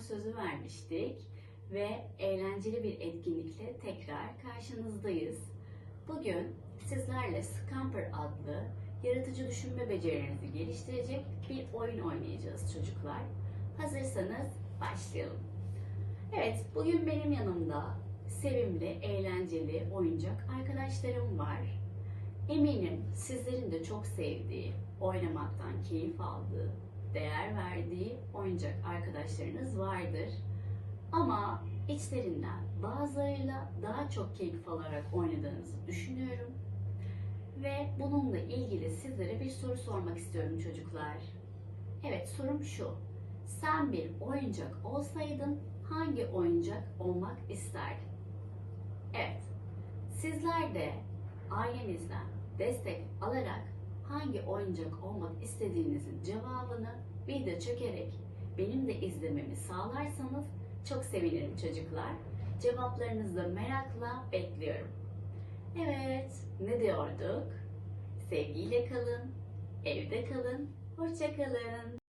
sözü vermiştik ve eğlenceli bir etkinlikle tekrar karşınızdayız. Bugün sizlerle Scamper adlı yaratıcı düşünme becerilerinizi geliştirecek bir oyun oynayacağız çocuklar. Hazırsanız başlayalım. Evet, bugün benim yanımda sevimli, eğlenceli oyuncak arkadaşlarım var. Eminim sizlerin de çok sevdiği, oynamaktan keyif aldığı, değer verdiği oyuncak arkadaşlarınız vardır. Ama içlerinden bazılarıyla daha çok keyif alarak oynadığınızı düşünüyorum. Ve bununla ilgili sizlere bir soru sormak istiyorum çocuklar. Evet sorum şu. Sen bir oyuncak olsaydın hangi oyuncak olmak isterdin? Evet. Sizler de ailenizden destek alarak hangi oyuncak olmak istediğinizin cevabını video çekerek benim de izlememi sağlarsanız çok sevinirim çocuklar. Cevaplarınızı merakla bekliyorum. Evet, ne diyorduk? Sevgiyle kalın, evde kalın, hoşça kalın.